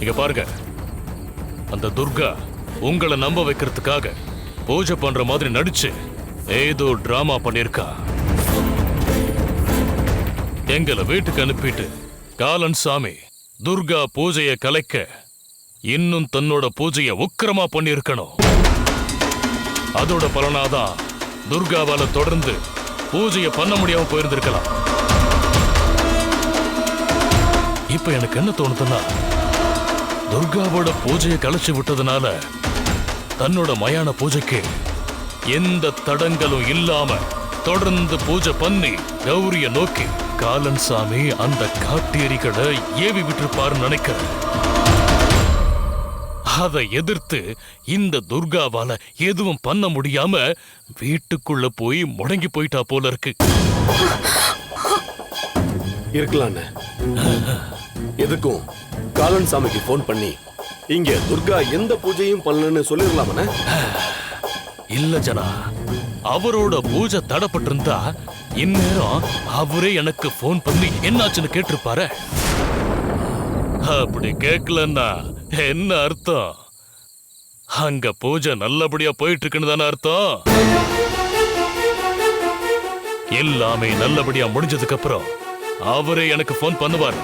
இங்க பாருங்க. அந்த துர்கா உங்களை நம்ப வைக்கிறதுக்காக பூஜை பண்ற மாதிரி நடிச்சு ஏதோ டிராமா பண்ணிருக்கா எங்களை வீட்டுக்கு அனுப்பிட்டு காலன் சாமி துர்கா பூஜையை கலைக்க இன்னும் தன்னோட பூஜையை உக்கிரமா பண்ணியிருக்கணும். அதோட பலனாதான் துர்காவால தொடர்ந்து பூஜையை பண்ண முடியாம போயிருந்திருக்கலாம். இப்ப எனக்கு என்ன தோணுதுன்னா துர்காவோட பூஜையை கலைச்சு விட்டதுனால தன்னோட மயான பூஜைக்கு எந்த தடங்களும் இல்லாம தொடர்ந்து பூஜை பண்ணி கௌரிய நோக்கி காலன் சாமி அந்த காட்டேரிகளை ஏவி விட்டிருப்பாருன்னு நினைக்கிறேன். அதை எதிர்த்து இந்த துர்காவால எதுவும் பண்ண முடியாம வீட்டுக்குள்ள போய் முடங்கி போயிட்டா போல இருக்கு. இருக்கலாண்ணே எதுக்கும்? காலன் சாமிக்கு ஃபோன் பண்ணி இங்க துர்கா எந்த பூஜையும் பண்ணலன்னு சொல்லிடலாமண்ண? இல்ல ஜனா அவரோட பூஜை தடப்பட்டிருந்தா இந்நேரம் அவரே எனக்கு ஃபோன் பண்ணி என்னாச்சுன்னு கேட்டிருப்பாரு? அப்படி கேட்கலன்னா என்ன அர்த்தம்? அங்க பூஜை நல்லபடியா போயிட்டு இருக்குன்னு தானே அர்த்தம்? எல்லாமே நல்லபடியா முடிஞ்சதுக்கு அப்புறம் அவரே எனக்கு ஃபோன் பண்ணுவார்.